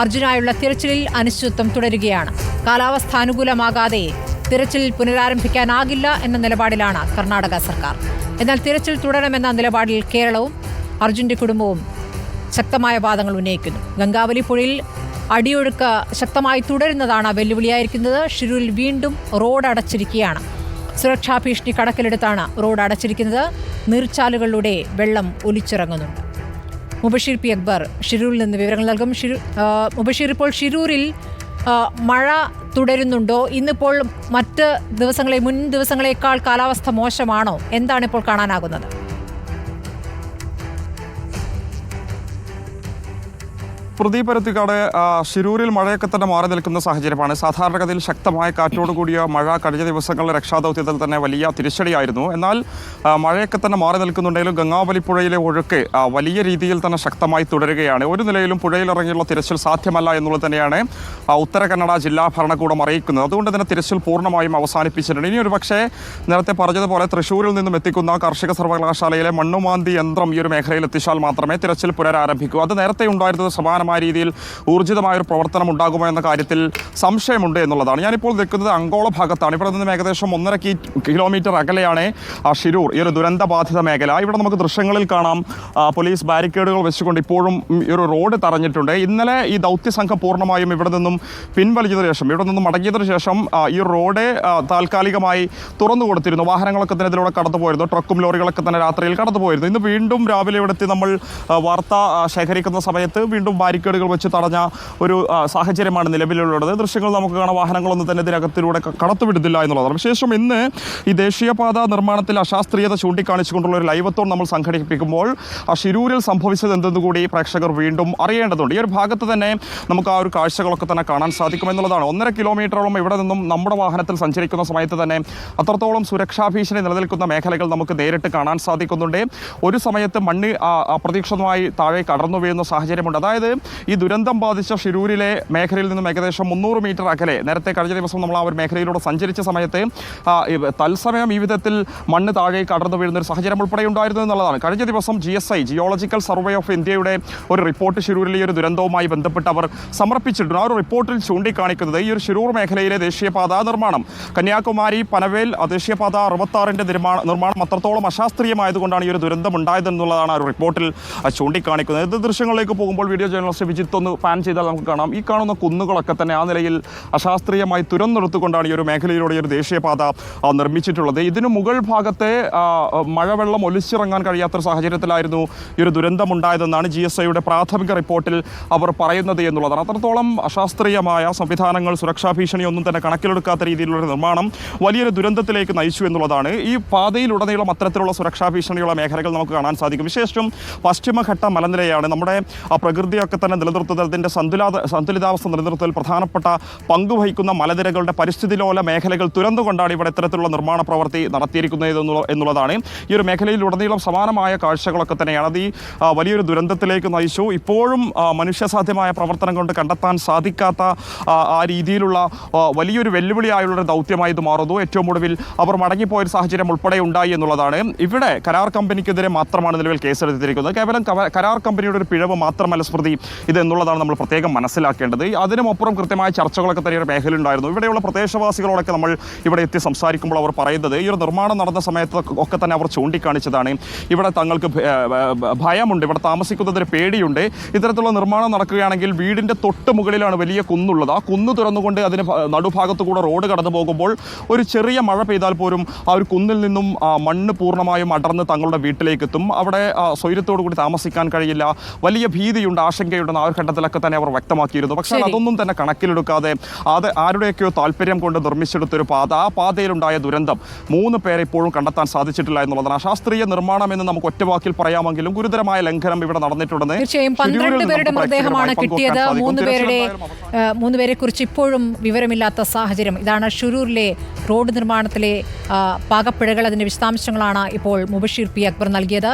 അർജുനായുള്ള തിരച്ചിലിൽ അനിശ്ചിതത്വം തുടരുകയാണ്. കാലാവസ്ഥ അനുകൂലമാകാതെ തിരച്ചിൽ പുനരാരംഭിക്കാനാകില്ല എന്ന നിലപാടിലാണ് കർണാടക സർക്കാർ. എന്നാൽ തിരച്ചിൽ തുടരണമെന്ന നിലപാടിൽ കേരളവും അർജുന്റെ കുടുംബവും ശക്തമായ വാദങ്ങൾ ഉന്നയിക്കുന്നു. ഗംഗാവലി പുഴയിൽ അടിയൊഴുക്ക് ശക്തമായി തുടരുന്നതാണ് വെല്ലുവിളിയായിരിക്കുന്നത്. ഷിരൂരിൽ വീണ്ടും റോഡ് അടച്ചിരിക്കുകയാണ്. സുരക്ഷാ ഭീഷണി കണക്കിലെടുത്താണ് റോഡ് അടച്ചിരിക്കുന്നത്. നീർച്ചാലുകളിലൂടെ വെള്ളം ഒലിച്ചിറങ്ങുന്നുണ്ട്. മുബഷീർ പി അക്ബർ ഷിരൂരിൽ നിന്ന് വിവരങ്ങൾ നൽകും. ഷിരു മുബഷീർ ഇപ്പോൾ ഷിരൂരിൽ മഴ തുടരുന്നുണ്ടോ? ഇന്നിപ്പോൾ മറ്റ് ദിവസങ്ങളെ മുൻ ദിവസങ്ങളേക്കാൾ കാലാവസ്ഥ മോശമാണോ? എന്താണ് ഇപ്പോൾ കാണാനാകുന്നത്? പ്രദീപ് കട ശിരൂരിൽ മഴയൊക്കെ തന്നെ മാറി നിൽക്കുന്ന സാഹചര്യമാണ്. സാധാരണഗതിയിൽ ശക്തമായ കാറ്റോട് കൂടിയ മഴ കഴിഞ്ഞ ദിവസങ്ങളിലെ രക്ഷാദൗത്യത്തിൽ തന്നെ വലിയ തിരിച്ചടിയായിരുന്നു. എന്നാൽ മഴയൊക്കെ തന്നെ മാറി നിൽക്കുന്നുണ്ടെങ്കിലും ഗംഗാവലിപ്പുഴയിലെ ഒഴുക്ക് വലിയ രീതിയിൽ തന്നെ ശക്തമായി തുടരുകയാണ്. ഒരു നിലയിലും പുഴയിലിറങ്ങിയുള്ള തിരച്ചിൽ സാധ്യമല്ല എന്നുള്ളത് തന്നെയാണ് ഉത്തര കന്നഡ ജില്ലാ ഭരണകൂടം അറിയിക്കുന്നത്. അതുകൊണ്ട് തന്നെ തിരച്ചിൽ പൂർണമായും അവസാനിപ്പിച്ചിട്ടുണ്ട്. ഇനി ഒരു പക്ഷേ നേരത്തെ പറഞ്ഞതുപോലെ തൃശ്ശൂരിൽ നിന്നും എത്തിക്കുന്ന കാർഷിക സർവകലാശാലയിലെ മണ്ണുമാന്തി യന്ത്രം ഈ ഒരു മേഖലയിൽ എത്തിച്ചാൽ മാത്രമേ തിരച്ചിൽ പുനരാരംഭിക്കൂ. അത് നേരത്തെ ഉണ്ടായിരുന്നത് സമാനമായ രീതിയിൽ ഊർജിതമായ ഒരു പ്രവർത്തനം ഉണ്ടാകുമോ എന്ന കാര്യത്തിൽ സംശയമുണ്ട് എന്നുള്ളതാണ്. ഞാനിപ്പോൾ നിൽക്കുന്നത് അങ്കോള ഭാഗത്താണ്. ഇവിടെ നിന്നും ഏകദേശം ഒന്നര കിലോമീറ്റർ അകലെയാണ് ആ ഷിരൂർ. ഈ ഒരു ദുരന്തബാധിത മേഖല. ഇവിടെ നമുക്ക് ദൃശ്യങ്ങളിൽ കാണാം. പോലീസ് ബാരിക്കേഡുകൾ വെച്ചുകൊണ്ട് ഇപ്പോഴും ഈ ഒരു റോഡ് തറഞ്ഞിട്ടുണ്ട്. ഇന്നലെ ഈ ദൗത്യ സംഘം പൂർണമായും ഇവിടെ നിന്നും പിൻവലിച്ചതിനു ശേഷം ഇവിടെ നിന്നും മടങ്ങിയതിനു ശേഷം ഈ റോഡ് താൽക്കാലികമായി തുറന്നു കൊടുത്തിരുന്നു. വാഹനങ്ങളൊക്കെ തന്നെ ഇതിലൂടെ കടന്നു പോയിരുന്നു. ട്രക്കും ലോറികളൊക്കെ തന്നെ രാത്രിയിൽ കടന്നു പോയിരുന്നു. ഇന്ന് വീണ്ടും രാവിലെ ഇവിടെത്തി നമ്മൾ വാർത്ത ശേഖരിക്കുന്ന സമയത്ത് വീണ്ടും ബാരിക്കേഡുകൾ വെച്ച് തടഞ്ഞ ഒരു സാഹചര്യമാണ് നിലവിലുള്ളത്. ദൃശ്യങ്ങൾ നമുക്ക് കാണാം. വാഹനങ്ങളൊന്നും തന്നെ ഇതിനകത്തിലൂടെ കടത്തുവിടുന്നില്ല എന്നുള്ളതാണ്. വിശേഷം ഇന്ന് ഈ ദേശീയപാത നിർമ്മാണത്തിൽ അശാസ്ത്രീയത ചൂണ്ടിക്കാണിച്ചുകൊണ്ടുള്ള ഒരു ലൈവത്തോൺ നമ്മൾ സംഘടിപ്പിക്കുമ്പോൾ ആ ഷിരൂരിൽ സംഭവിച്ചത് എന്തെന്ന് കൂടി പ്രേക്ഷകർ വീണ്ടും അറിയേണ്ടതുണ്ട്. ഈ ഒരു ഭാഗത്ത് തന്നെ നമുക്ക് ആ ഒരു കാഴ്ചകളൊക്കെ തന്നെ കാണാൻ സാധിക്കും എന്നുള്ളതാണ്. ഒന്നര കിലോമീറ്ററോളം ഇവിടെ നിന്നും നമ്മുടെ വാഹനത്തിൽ സഞ്ചരിക്കുന്ന സമയത്ത് തന്നെ അത്രത്തോളം സുരക്ഷാ ഭീഷണി നിലനിൽക്കുന്ന മേഖലകൾ നമുക്ക് നേരിട്ട് കാണാൻ സാധിക്കുന്നുണ്ട്. ഒരു സമയത്ത് മണ്ണ് അപ്രതീക്ഷിതമായി താഴേക്ക് കടന്നു വീഴുന്ന സാഹചര്യമുണ്ട്. അതായത് ഈ ദുരന്തം ബാധിച്ച ഷിരൂരിലെ മേഖലയിൽ നിന്നും ഏകദേശം മുന്നൂറ് മീറ്റർ അകലെ നേരത്തെ കഴിഞ്ഞ ദിവസം നമ്മൾ ആ ഒരു മേഖലയിലൂടെ സഞ്ചരിച്ച സമയത്ത് തത്സമയം ഈ വിധത്തിൽ മണ്ണ് താഴേക്ക് അടർന്നു വീഴുന്ന ഒരു സാഹചര്യം ഉൾപ്പെടെ ഉണ്ടായിരുന്നു എന്നുള്ളതാണ്. കഴിഞ്ഞ ദിവസം G S I geological survey of ഇന്ത്യയുടെ ഒരു റിപ്പോർട്ട് ഷിരൂരിലെ ഒരു ദുരന്തവുമായി ബന്ധപ്പെട്ട് അവർ സമർപ്പിച്ചിട്ടുണ്ട്. ആ ഒരു റിപ്പോർട്ടിൽ ചൂണ്ടിക്കാണിക്കുന്നത് ഈ ഒരു ഷിരൂർ മേഖലയിലെ ദേശീയപാതാ നിർമ്മാണം. കന്യാകുമാരി പനവേൽ ദേശീയപാത അറുപത്താറിന്റെ നിർമ്മാണ നിർമ്മാണം അത്രത്തോളം അശാസ്ത്രീയമായതുകൊണ്ടാണ് ഈ ഒരു ദുരന്തം ഉണ്ടായതെന്നുള്ളതാണ് ആ റിപ്പോർട്ടിൽ ചൂണ്ടിക്കാണിക്കുന്നത്. ഇത് ദൃശ്യങ്ങളിലേക്ക് പോകുമ്പോൾ വീഡിയോ ജേർണലിസ്റ്റ് വിജിത്ത് ഒന്ന് പാൻ ചെയ്താൽ നമുക്ക് കാണാം. ഈ കാണുന്ന കുന്നുകളൊക്കെ തന്നെ ആ നിലയിൽ അശാസ്ത്രീയമായി തുരന്നെടുത്തുകൊണ്ടാണ് ഈ ഒരു മേഖലയിലൂടെ ഒരു ദേശീയപാത നിർമ്മിച്ചിട്ടുള്ളത്. ഇതിന് മുകൾ ഭാഗത്തെ മഴവെള്ളം ഒലിച്ചിറങ്ങാൻ കഴിയാത്ത സാഹചര്യത്തിലായിരുന്നു ഈ ഒരു ദുരന്തമുണ്ടായതെന്നാണ് ജി എസ് ഐയുടെ പ്രാഥമിക റിപ്പോർട്ടിൽ അവർ പറയുന്നത് എന്നുള്ളതാണ്. അത്രത്തോളം അശാസ്ത്രീയമായ സംവിധാനങ്ങൾ സുരക്ഷാ ഭീഷണിയൊന്നും തന്നെ കണക്കിലെടുക്കാത്ത രീതിയിലുള്ള നിർമ്മാണം വലിയൊരു ദുരന്തത്തിലേക്ക് നയിച്ചു എന്നുള്ളതാണ്. ഈ പാതയിലുടനീളം അത്തരത്തിലുള്ള സുരക്ഷാ ഭീഷണിയുള്ള മേഖലകൾ നമുക്ക് കാണാൻ സാധിക്കും. വിശേഷം പശ്ചിമഘട്ട മലനിരയാണ് നമ്മുടെ പ്രകൃതിയൊക്കെ തന്നെ നിലനിർത്തുന്നതിന്റെ സന്തുലാത സന്തുലിതാവസ്ഥ നിലനിർത്തൽ പ്രധാനപ്പെട്ട പങ്കുവഹിക്കുന്ന മലനിരകളുടെ പരിസ്ഥിതിലോല മേഖലകൾ തുരന്നുകൊണ്ടാണ് ഇവിടെ ഇത്തരത്തിലുള്ള നിർമ്മാണ പ്രവൃത്തി നടത്തിയിരിക്കുന്നത് എന്നുള്ളതാണ്. ഈ ഒരു മേഖലയിലുടനീളം സമാനമായ കാഴ്ചകളൊക്കെ തന്നെയാണ്. അത് ഈ വലിയൊരു ദുരന്തത്തിലേക്ക് നയിച്ചു. ഇപ്പോഴും മനുഷ്യസാധ്യമായ പ്രവർത്തനം കൊണ്ട് കണ്ടെത്താൻ സാധിക്കാത്ത ആ, രീതിയിലുള്ള വലിയൊരു വെല്ലുവിളിയായുള്ള ഒരു ദൗത്യമായി ഇത് മാറുന്നു. ഏറ്റവും ഒടുവിൽ അവർ മടങ്ങിപ്പോയൊരു സാഹചര്യം ഉൾപ്പെടെ ഉണ്ടായി എന്നുള്ളതാണ്. ഇവിടെ കരാർ കമ്പനിക്കെതിരെ മാത്രമാണ് നിലവിൽ കേസെടുത്തിരിക്കുന്നത്. കേവലം കരാർ കമ്പനിയുടെ ഒരു പിഴവ് മാത്രമല്ല സ്മൃതി. ഇത് എന്നുള്ളതാണ് നമ്മൾ പ്രത്യേകം മനസ്സിലാക്കേണ്ടത്. അതിനുമപ്പുറം കൃത്യമായ ചർച്ചകളൊക്കെ തന്നെ ഒരു മേഖലയുണ്ടായിരുന്നു ഇവിടെയുള്ള പ്രദേശവാസികളോടൊക്കെ നമ്മൾ ഇവിടെ എത്തി സംസാരിക്കുമ്പോൾ അവർ പറയുന്നത് ഈ ഒരു നിർമ്മാണം നടന്ന സമയത്ത് ഒക്കെ തന്നെ അവർ ചൂണ്ടിക്കാണിച്ചതാണ്. ഇവിടെ തങ്ങൾക്ക് ഭയമുണ്ട് ഇവിടെ താമസിക്കുന്നതിന് പേടിയുണ്ട്. ഇത്തരത്തിലുള്ള നിർമ്മാണം നടക്കുകയാണെങ്കിൽ വീടിന്റെ തൊട്ട് മുകളിലാണ് വലിയ കുന്നുള്ളത്. ആ കുന്ന് തുറന്നുകൊണ്ട് അതിന് നടുഭാഗത്ത് കൂടെ റോഡ് കടന്നു പോകുമ്പോൾ ഒരു ചെറിയ മഴ പെയ്താൽ പോലും ആ ഒരു കുന്നിൽ നിന്നും മണ്ണ് പൂർണമായും അടർന്ന് തങ്ങളുടെ വീട്ടിലേക്ക് എത്തും അവിടെ സ്വൈര്യത്തോടു കൂടി താമസിക്കാൻ കഴിയില്ല. വലിയ ഭീതിയുണ്ട് ആശങ്കയുണ്ടെന്ന് ആ ഒരു ഘട്ടത്തിലൊക്കെ തന്നെ അവർ വ്യക്തമാക്കിയിരുന്നു. പക്ഷേ. അതൊന്നും തന്നെ കണക്കിലെടുക്കാതെ അത് ആരുടെയൊക്കെയോ താല്പര്യം കൊണ്ട് നിർമ്മിച്ചെടുത്തൊരു പാത ആ പാതയിലുണ്ടായ ദുരന്തം മൂന്ന് പേരെ ഇപ്പോഴും കണ്ടെത്താൻ സാധിച്ചിട്ടില്ല എന്നുള്ളതാണ്. ശാസ്ത്രീയ നിർമ്മാണം എന്ന് നമുക്ക് ഒറ്റവാക്കിൽ പറയാമെങ്കിലും ഗുരുതരമായ ലംഘനം ഇവിടെ നടന്നിട്ടുണ്ടെന്ന് തീർച്ചയായും പന്ത്രണ്ട് പേരുടെ നമുക്ക് മൃതദേഹമാണ് കിട്ടിയത്. മൂന്ന് പേരുടെ മൂന്ന് പേരെ കുറിച്ച് ഇപ്പോഴും വിവരമില്ലാത്ത സാഹചര്യം. ഇതാണ് ഷുരൂരിലെ റോഡ് നിർമ്മാണത്തിലെ പാകപ്പിഴകൾ. അതിന്റെ വിശദാംശങ്ങളാണ് ഇപ്പോൾ മുബഷീർ പി അക്ബർ നൽകിയത്.